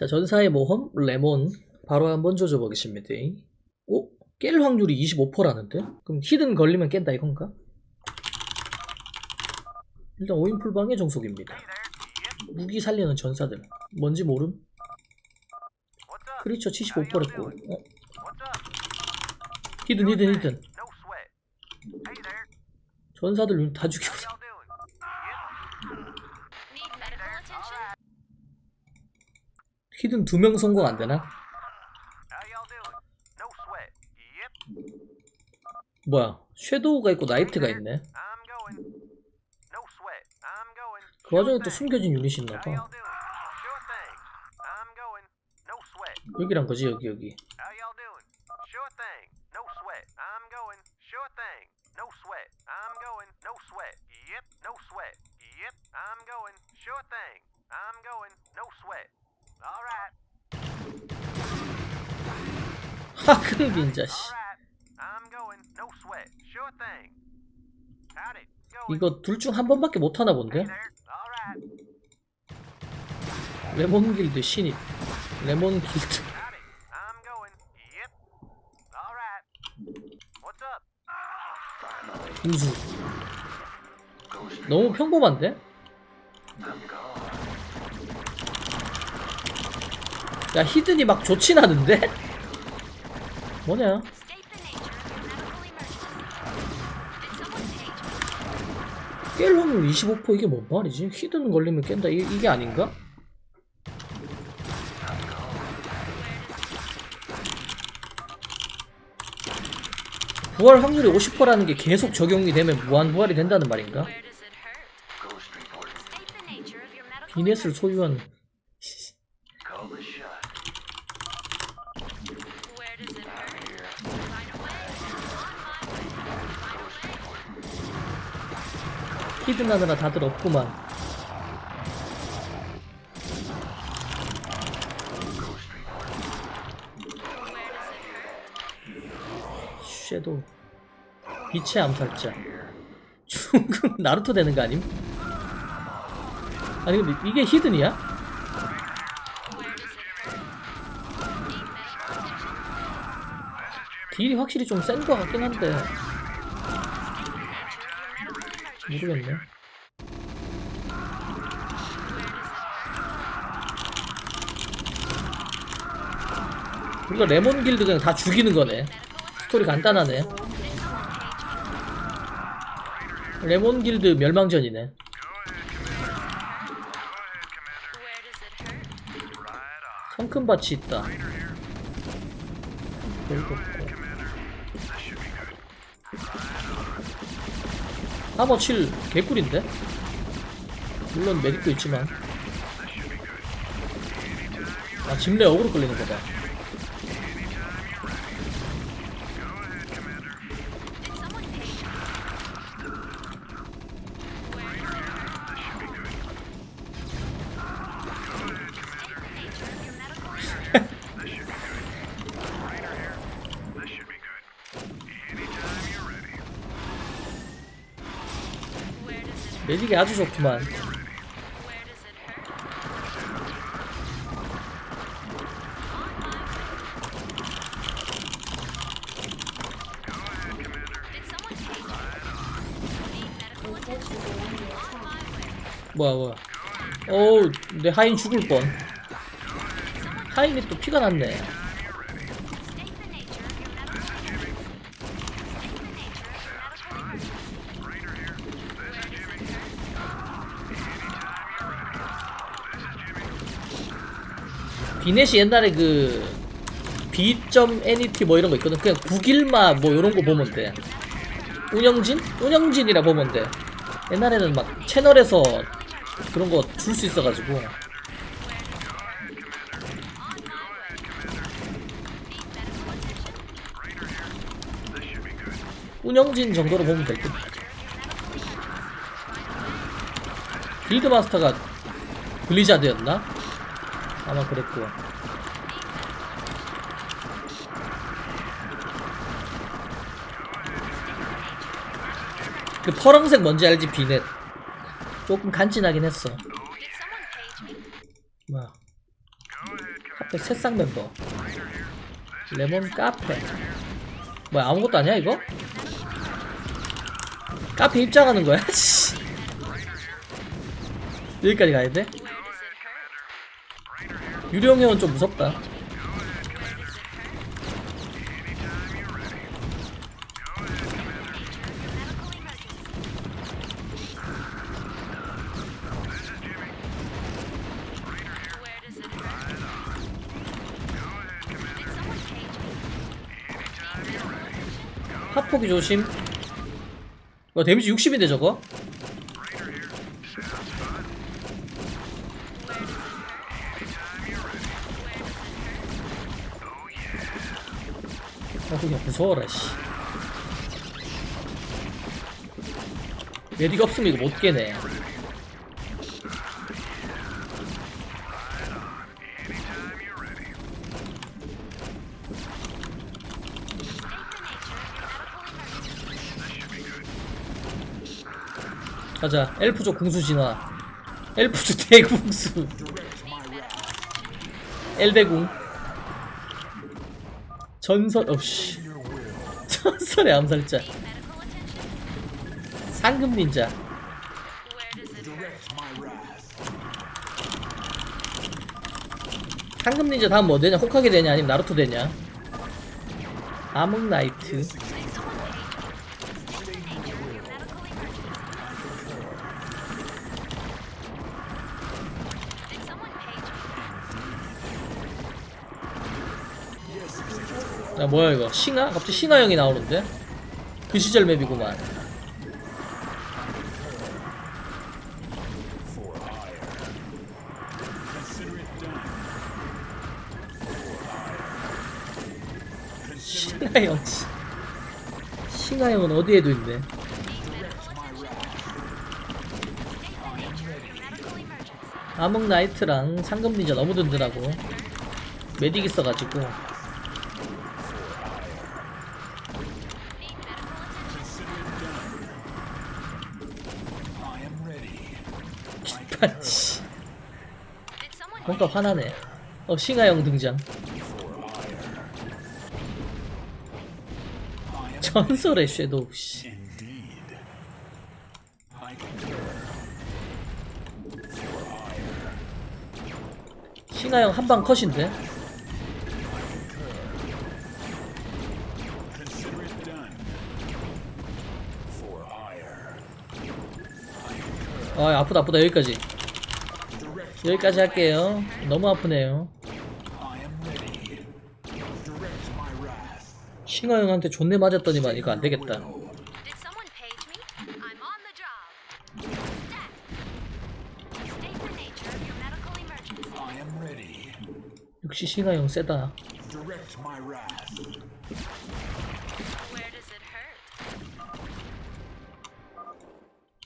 자, 전사의 모험 레몬 바로 한번 조져보겠습니다. 오? 깰 확률이 25%라는데? 그럼 히든 걸리면 깬다 이건가? 일단 5인 풀방의 정속입니다. 무기 살리는 전사들. 뭔지 모름? 크리처 75%랬고. 어? 히든 히든 히든. 전사들 다 죽이고. Need medical attention? 히든 두 명 성공 안 되나? 뭐야? 섀도우가 있고 나이트가 있네. 그 와중에 또 숨겨진 유닛이 있나 봐. 여기란 거지 여기 여기. Howdy. Going. 이거 둘 중 한 번밖에 못 하나 본데? 레몬 길드 신입. 레몬 길드. Howdy. I'm going. Yep. All right. What's up? 분수. 너무 평범한데? 야 히든이 막 좋진 않은데? 뭐냐? 깰 확률 25% 이게 뭔 말이지? 히든 걸리면 깬다 이, 이게 아닌가? 부활 확률이 50%라는 게 계속 적용이 되면 무한 부활이 된다는 말인가? 비넷을. 소유한 Where does it hurt? Right away. On my way. Right away. 히든 하느라 다들 없구만? 섀도우 빛의 암살자 중국 나루토 되는 거 아님? 아니 근데 이게 히든이야? 딜이 확실히 좀 센 거 같긴 한데 State the nature of your medical emergency. 모르겠네 우리가 레몬 길드 그냥 다 죽이는 거네. 스토리 간단하네. 레몬 길드 멸망전이네. Where does it hurt? 성큰 밭이 있다. 별거 없고 하머 7 개꿀인데? 물론 메딕도 있지만 아 짐레 어그로 끌리는 거다 Did someone take Where does it hurt? State the nature of your medical emergency. 메딕이 아주 좋구만. 뭐야 뭐야 어우 내 하인 죽을 뻔 하인이 또 피가 났네 State the nature of your medical emergency. State the nature of your medical emergency. Where does it hurt? 비넷이 옛날에 그 B.NET 뭐 이런 거 있거든 그냥 북일마 뭐 이런 거 보면 돼 운영진? 운영진이라 보면 돼 옛날에는 막 채널에서 그런 거 줄 수 있어가지고 운영진 정도로 보면 될 듯. 빌드마스터가 블리자드였나? 아마 그랬고. 그 파란색 뭔지 알지 비넷 조금 간지나긴 했어? 뭐야 핫팩 새싹 멤버 레몬 카페 뭐야 아무것도 아니야 이거? 카페 입장하는 거야? 씨. 여기까지 가야 돼? 유령 회원 좀 무섭다 Where does it hurt? Did someone page 핫폭이 조심. 와 데미지 60인데 저거? 아 그냥 무서워라 씨. 메디가 없으면 이거 못 깨네 가자. 엘프족 궁수 진화. 엘프족 대궁수. 엘대궁. 전설 어씨. 전설의 암살자? 상금 닌자? 상금 닌자 다음 뭐 되냐? 호카게 되냐? 아니면 나루토 되냐? 암흑 나이트 야 뭐야 이거? 싱하? 갑자기 싱하형이 나오는데? 그 시절 맵이구만. 싱하형 씨. 싱하형은 어디에도 있네. 암흑 나이트랑 상금 닌자 너무 든든하고. 메딕 있어가지고 씨. Did someone 뭔가 화나네. 어, 싱하형 등장. 전설의 섀도우, 씨. 싱하형 한방 컷인데? 아, 아프다, 아프다, 여기까지. 여기까지 할게요. 너무 아프네요. 싱하 형한테 존내 맞았더니만 이거 안 되겠다. Did someone page me? I'm on the job. Stat. State the nature of your medical emergency. I am ready. 역시 싱하 형 세다. Direct my wrath. Where does it hurt?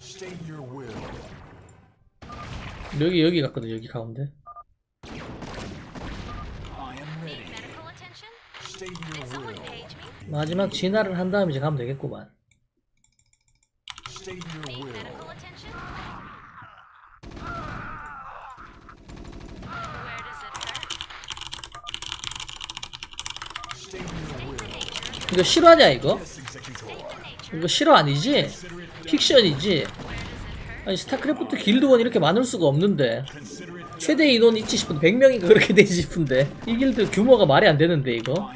State your will. 여기 여기 갔거든 여기 가운데. 마지막 진화를 한 다음에 이제 가면 되겠구만. 이거 실화냐 이거? 이거 실화 아니지? 픽션이지? 아니 스타크래프트 길드원 이렇게 많을 수가 없는데 최대 인원 있지 싶은데 100명인가 그렇게 되지 싶은데 이 길드 규모가 말이 안 되는데 이거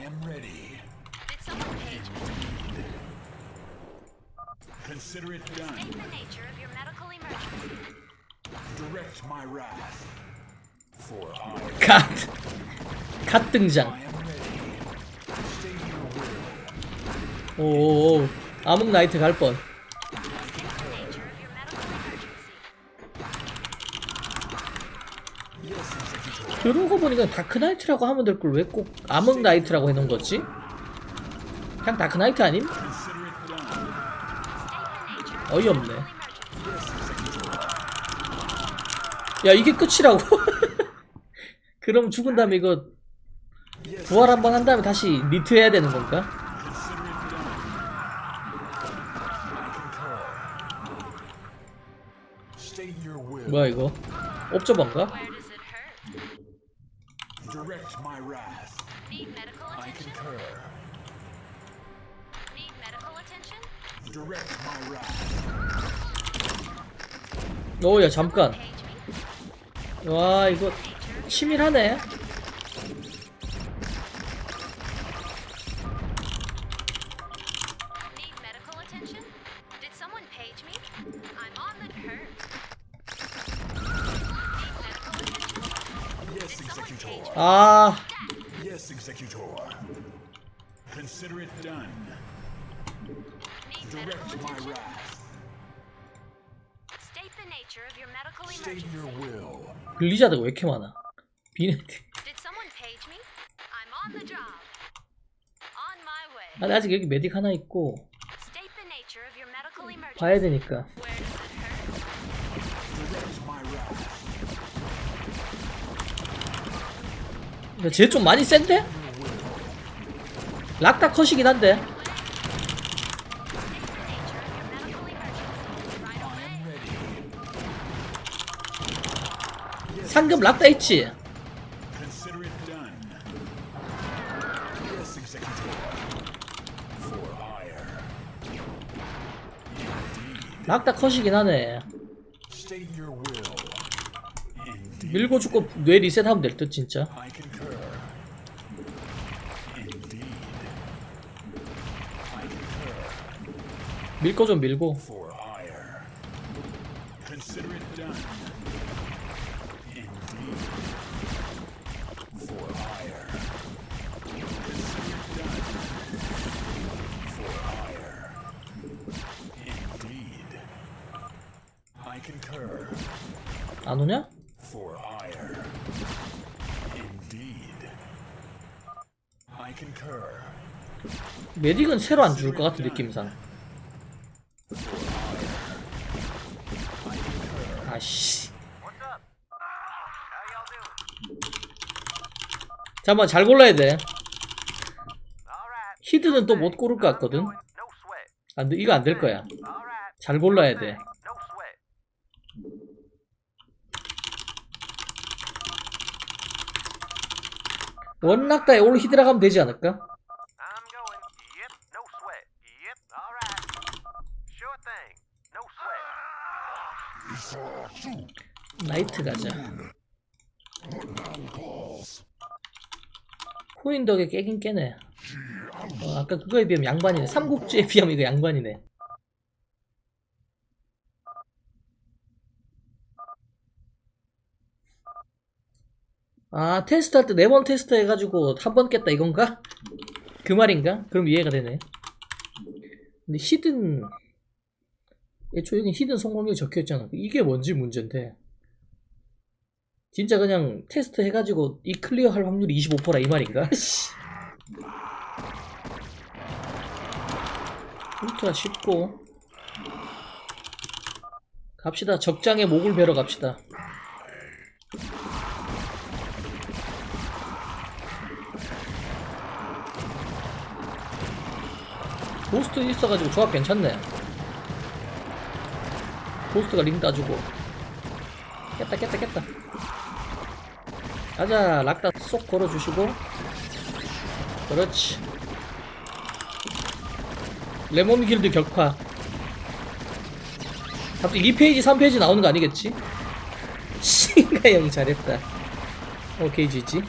갓! 갓 등장. 오오오 암흑 나이트 갈뻔 그러고 보니까 다크나이트라고 하면 될 걸 왜꼭 암흑 나이트라고 해놓은 거지? 그냥 다크나이트 아님? 어이없네. 야 이게 끝이라고? 그럼 죽은 다음에 이거 부활 한번 한 다음에 다시 리트 해야 되는 건가? 뭐야 이거? 옵저버인가? Direct my wrath. Need medical I attention? concur. Need medical attention? Direct my wrath. 오야 잠깐. 와 이거. 치밀하네 아 Yes, Executor. Consider it done. Direct my wrath. State the nature of your medical State emergency. your will. 블리자드가 왜 이렇게 많아 비네트 Did someone page me? I'm on the job. On my way. 아 아직 여기 메딕 하나 있고 State the nature of your medical emergency. 봐야 되니까 Where does it hurt? Direct my wrath. 근데 쟤 좀 많이 센데? 락다 컷이긴 한데. 상금 락다 있지? 락다 컷이긴 하네. 밀고 죽고 뇌 리셋하면 될 듯 진짜 I concur. Indeed. I concur. 밀거 좀 밀고. 안 오냐? 메딕은 새로 안 죽을 것 같은 느낌상 잠깐만 잘 골라야 돼. 히드는 또 못 고를 것 같거든. 안, 돼, 이거 안 될 거야. 잘 골라야 돼. 원락다에 올 히드라 가면 되지 않을까? 나이트 가자 코인 덕에 깨긴 깨네. 어, 아까 그거에 비하면 양반이네. 삼국지에 비하면 이거 양반이네. 아 테스트 할 때 네 번 테스트 해가지고 한 번 깼다 이건가? 그 말인가? 그럼 이해가 되네. 근데 히든 애초에 여기 히든 성공률 적혀있잖아. 이게 뭔지 문제인데 진짜 그냥 테스트 해가지고 이 클리어 할 확률이 25%라 이 말인가? 씨. 울트라 쉽고 갑시다. 적장의 목을 베러 갑시다. 보스트 있어가지고 조합 괜찮네. 보스트가 링 따주고. 깼다 깼다 깼다 가자 락다 쏙 걸어주시고. 그렇지. 레몬 길드 격파. 갑자기 2페이지 3페이지 나오는 거 아니겠지? 신가 형이 잘했다. 오케이 지지